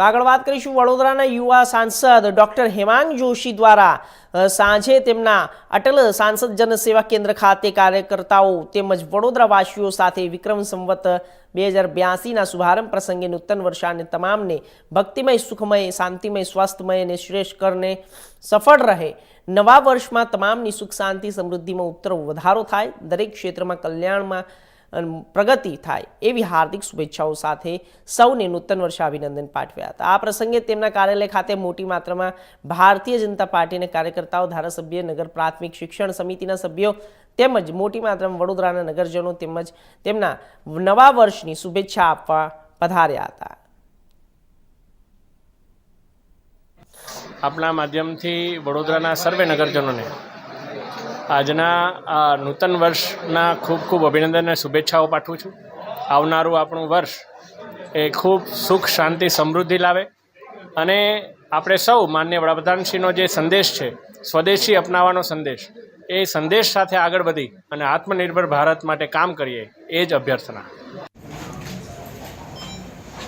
તો આગળ વાત કરીશું વડોદરાના યુવા સાંસદ ડોક્ટર હેમાંગ જોશી દ્વારા સાંજે તેમના અટલ સાંસદ જન સેવા કેન્દ્ર ખાતે કાર્યકર્તાઓ તેમજ વડોદરાવાસીઓ સાથે વિક્રમ સંવત બે હજાર બ્યાસીના શુભારંભ પ્રસંગે નૂતન વર્ષાને તમામને ભક્તિમય, સુખમય, શાંતિમય, સ્વાસ્થ્યમય અને શ્રેષ્ઠ કરને સફળ રહે. નવા વર્ષમાં તમામની સુખ, શાંતિ, સમૃદ્ધિમાં ઉત્તર વધારો થાય. દરેક ક્ષેત્રમાં કલ્યાણમાં પ્રગતિ થાય એવી હાર્દિક શુભેચ્છાઓ સાથે સૌને નૂતન વર્ષે અભિનંદન પાઠવ્યા હતા. આ પ્રસંગે તેમના કાર્યાલય ખાતે મોટી માત્રામાં ભારતીય જનતા પાર્ટીના કાર્યકર્તાઓ, ધારાસભ્ય, નગર પ્રાથમિક શિક્ષણ સમિતિના સભ્યો તેમજ મોટી માત્રામાં વડોદરાના નગરજનો તેમજ તેમના નવા વર્ષની શુભેચ્છા આપવા પધાર્યા હતા. આપણા માધ્યમથી વડોદરાના સર્વે નગરજનોને આજના નૂતન વર્ષના ખૂબ ખૂબ અભિનંદન અને શુભેચ્છાઓ પાઠવું છું. આવનારું આપણું વર્ષ એ ખૂબ સુખ, શાંતિ, સમૃદ્ધિ લાવે. અને આપણે સૌ માન્ય વડાપ્રધાનશ્રીનો જે સંદેશ છે, સ્વદેશી અપનાવવાનો સંદેશ, એ સંદેશ સાથે આગળ વધી અને આત્મનિર્ભર ભારત માટે કામ કરીએ, એ જ અભ્યર્થના.